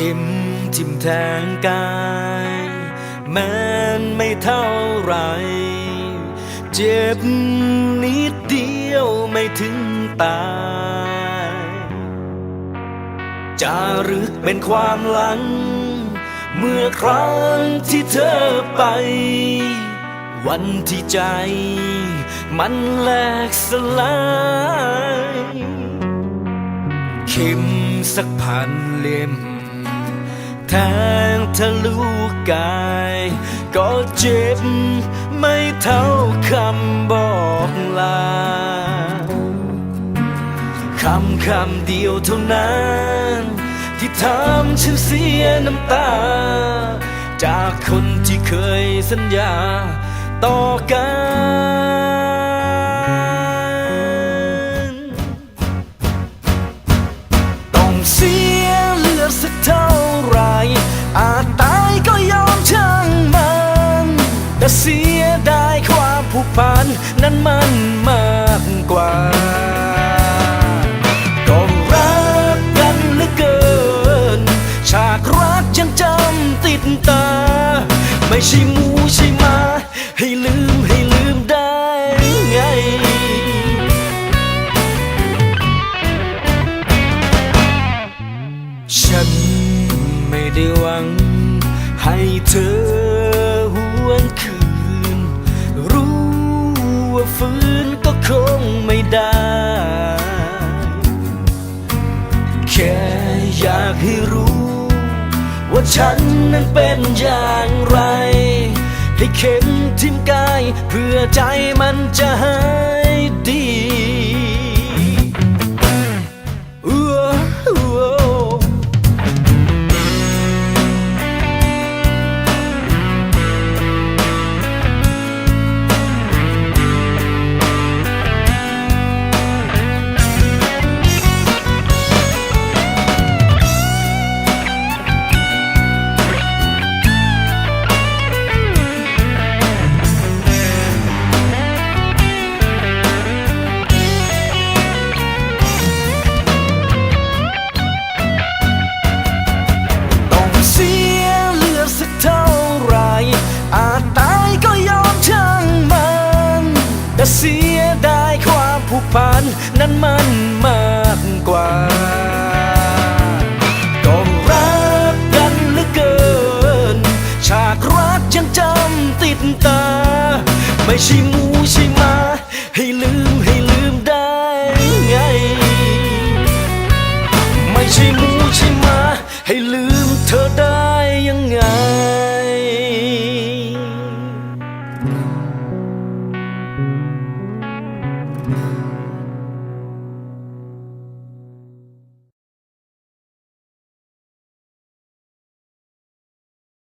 ข็มทิ่มแทงกายแม้นไม่เท่าไร เจ็บนิดเดียวไม่ถึงตายจารึกเป็นความหลัง เมื่อครั้งที่เธอไป วันที่ใจ มันแหลกสลายเข็มสักพันเล่ม แทงทะลุกาย ก็เจ็บไม่เท่าคำบอกลา คำคำเดียวเท่านั้น ที่ทำฉันเสียน้ำตา จากคนที่เคยสัญญาต่อกัน ผูกพันนั้นมันมากกว่า ก็รักกันเหลือเกิน ฉากรักยังจำติดตา ไม่ใช่มูใช่มา ให้ลืมให้ลืมได้ไง ฉันไม่ได้หวังให้เธอ ฟื้นก็คงไม่ได้ แค่อยากให้รู้ ว่าฉันนั้นเป็นอย่างไร ให้เข็มทิ่มกาย เพื่อใจมันจะหายันนั้นมันมากกว่าก็รักกันเหลือเกิน ฉากรักยังจำติดตา ไม่ใช่มูใช่